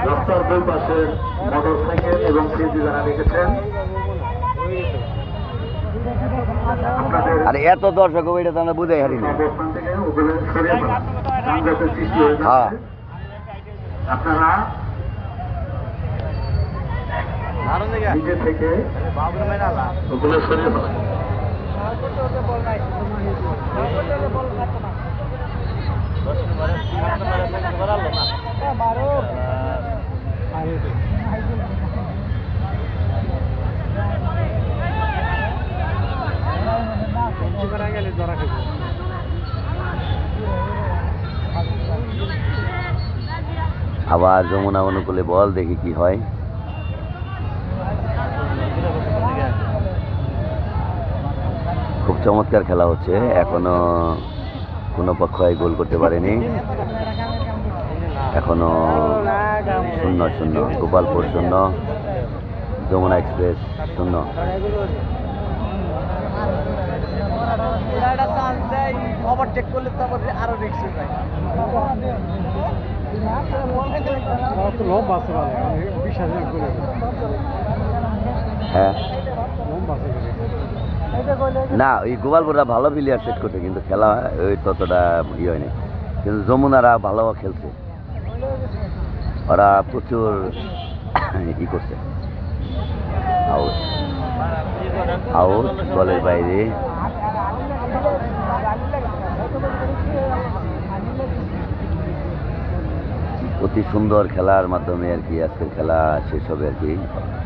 রাস্তার দুই পাশে মোটর সাইকেল এবং ফ্রিজি যারা রেখেছেন আর এত দর্শক ওইটা তো আমরা বুঝাই হারি না অবস্থান থেকে ওগুলো সরিয়ে ফেলা যানজটের সৃষ্টি হয়ে হ্যাঁ। আবার যমুনা অনুকূলে বল, দেখি কি হয়। খুব চমৎকার খেলা হচ্ছে, এখনও কোনো পক্ষই গোল করতে পারেনি। এখনও শূন্য শূন্য, গোপালপুর শূন্য, যমুনা এক্সপ্রেস শূন্য। হ্যাঁ। না, ওই গোপালপুররা ভালো প্লেয়ার সেট করছে, কিন্তু খেলা ওই ততটা ইয়ে হয়নি। কিন্তু যমুনারা ভালো খেলছে। ওরা প্রচুর ই করছে। আউট আউট বলের বাইরে। অতি সুন্দর খেলার মাধ্যমে আর কি আজকের খেলা শেষ হবে আর কি।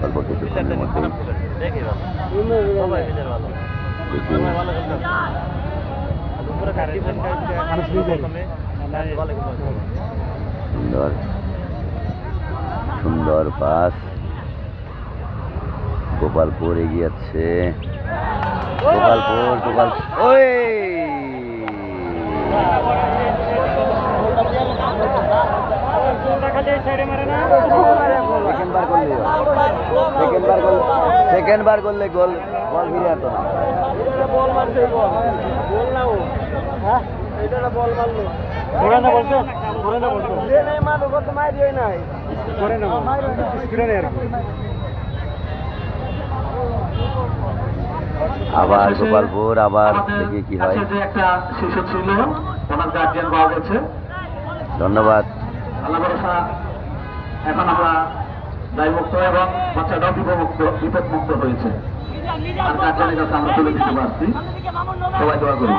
অল্প কিছুক্ষণের মধ্যেই। দেখি সুন্দর। সুন্দর পাস গোপালপুর এগিয়ে যাচ্ছে। গোপালপুর গোপাল ওই! করলে। গোল বল ফিরে আসতো না বল মারছে বল বল না। ও হ্যাঁ এটা বল মারলো করে না বলছো। করে না বলছো যে নাই মারলো কত মারি নাই। করে না স্ক্রিনে আর আবার গোপালপুর আবার দেখি কি হয় যে একটা শিশু ছিল ওনার গার্জিয়ান পাওয়া গেছে ধন্যবাদ আল্লাহ ভরসা এখন আমরা দায়মুক্ত এবং বাচ্চাটাও বিপদমুক্ত বিপদমুক্ত হয়েছে আর গার্জিয়ানের কাছে আমরা তুলে দিতে পারছি সবাই দোয়া করি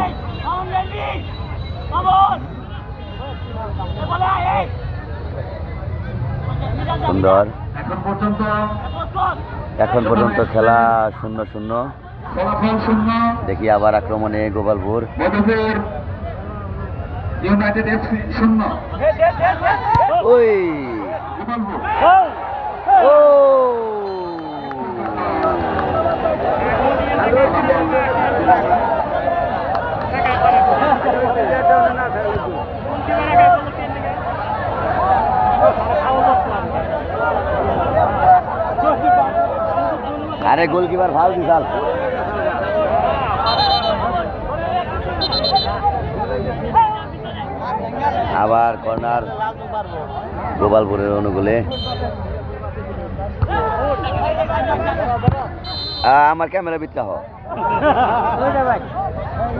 সুন্দর। এখন পর্যন্ত খেলা শূন্য শূন্য। দেখি আবার আক্রমণে গোপালপুর। ইউনাইটেড এফসি শূন্য। ওই। গোপালপুর। ও। আরে গোলকিপার ভালো বিশাল আবার কর্নার গোপালপুরের অনুকূলে। আমার ক্যামেরা বিচ্ছা হ।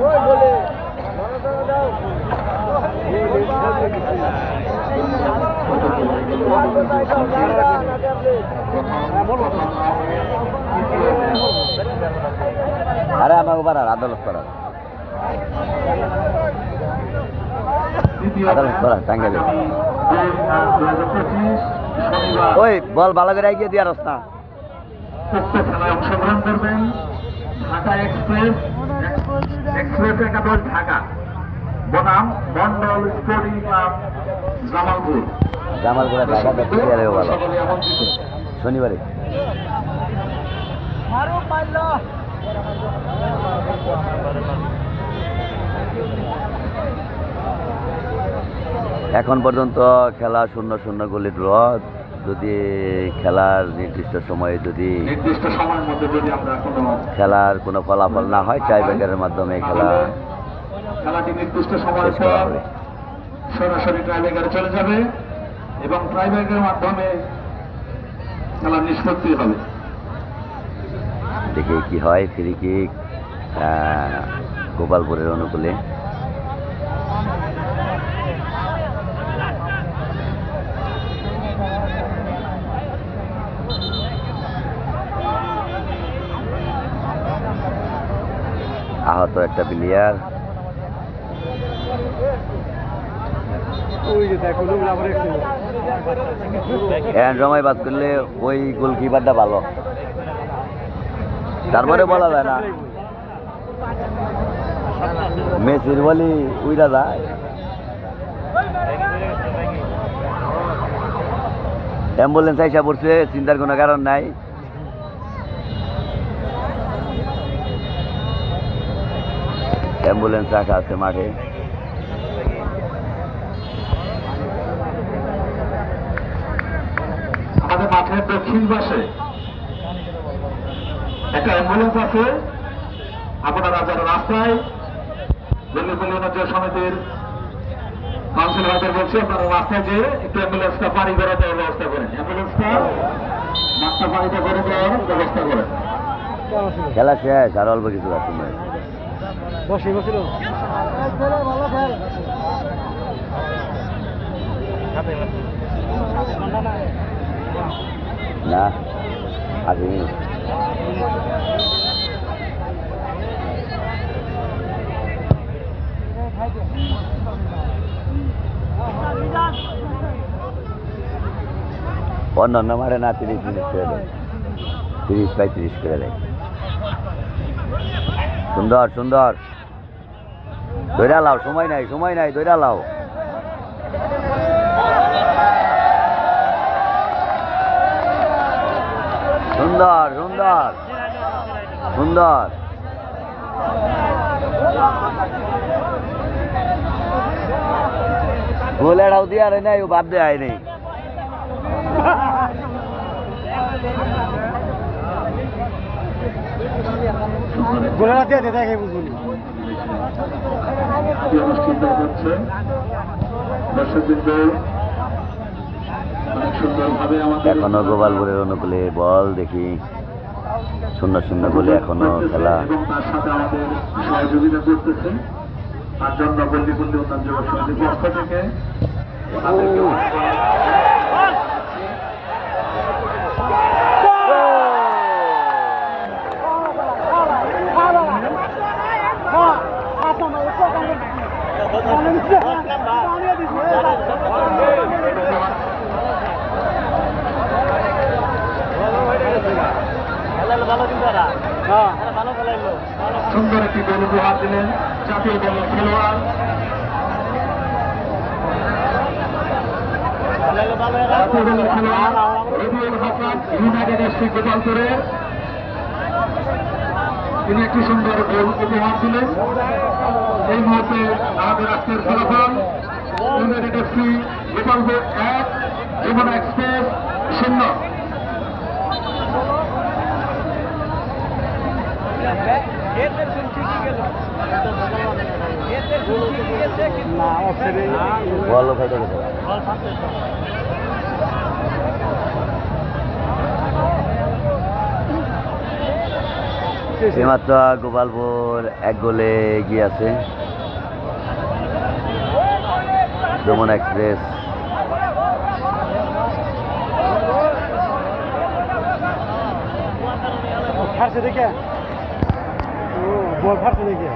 ওই বলে। আরে আদালত পারার দ্বিতীয় আদালত পারার টাঙ্গে দে দুই হাজার পঁচিশ শনিবার ওই বল ভালো করে এগিয়ে দিয়ে রাস্তা অংশগ্রহণ করবেন ঢাকা এক্সপ্রেস এক্সপ্রেস একাদশ ঢাকা। বনাম মন্ডল স্পোর্টিং ক্লাব জামালপুর। জামালপুরে ঢাকা ভালো। শনিবারে। এখন পর্যন্ত খেলা শূন্য শূন্য গোলে ড্র যদি খেলার নির্দিষ্ট সময়ে যদি খেলার কোনো ফলাফল না হয় টাই ব্রেকারের মাধ্যমে খেলা খেলাটি নির্দিষ্ট সময়ের শেষ করা হবে। সরাসরি ট্রাইবেকারে চলে যাবে এবং ট্রাইব্রেকের মাধ্যমে খেলা নিষ্পত্তি হবে। দেখি কি হয় ফ্রি কিক গোপালপুরের অনুকূলে। আহত একটা প্লেয়ার সময় বাদ করলে ওই গোলকিপারটা ভালো। তারপরে বলা যায় না। মেসির বলি উইরা যায়। অ্যাম্বুলেন্স আইসা পড়ছে, চিন্তার কোনো কারণ নাই। অ্যাম্বুলেন্স রাখা আছে মাঠে। আমাদের মাঠের দক্ষিণ পাশে একটা অ্যাম্বুলেন্স আছে। আপনারা যারা রাস্তায় দলীয় উন্নয়ন সমিতির কাউন্সিল ভাইদের বলছি আপনারা রাস্তায় যে একটু অ্যাম্বুলেন্সটা পানি করে দেওয়ার ব্যবস্থা করেন। অ্যাম্বুলেন্সটা রাস্তা পানিতে করে দেওয়ার ব্যবস্থা করেন। খেলা শেষ আর অল্প কিছু আছে হয়। বসে না আসেনি। অন্য অন্য মারে না, তিরিশ মিনিট করে দেয়। তিরিশ পঁয়ত্রিশ করে দেয়। সুন্দর সুন্দর। দৈরা লাও, সময় নাই সময় নাই দৈরা লাও। সুন্দর সুন্দর। সুন্দর। গোলেটাও দিয়ে আর নাই, ও বাদ দেয় নেই। গোলেরা দিয়ে দিয়ে দেখে বুঝুন অনুষ্ঠিত হচ্ছে এখনও গোপালপুরের অনুকূলে বল দেখি। শূন্য শূন্য বলে এখনও খেলা। এবং তার সাথে আমাদের সহযোগিতা করতেছেন তার জন্য যুব পক্ষ থেকে তাদেরকে ভালো কিন্তু এরা হ্যাঁ এরা ভালো খেলাইলো সুন্দর একটি গোল উপহার দিলেন জাতীয় দলের খেলোয়াড়। খেলাইলো জাতীয় দলের খেলোয়াড় রবিউল হাসান ইউনাইটেড এসপি গোপালপুরে। তিনি একটি সুন্দর গোল উপহার দিলেন। এই মুহূর্তে আমাদের আজকের ফলাফল। ইউনাইটেড এফসি গোপালপুর এক যমুনা এক্সপ্রেস শূন্য। বল ফাইটে গেছে এইমাত্র গোপালপুর এক গোলে এগিয়ে আছে। যমুনা এক্সপ্রেস। দেখে? বল দেখে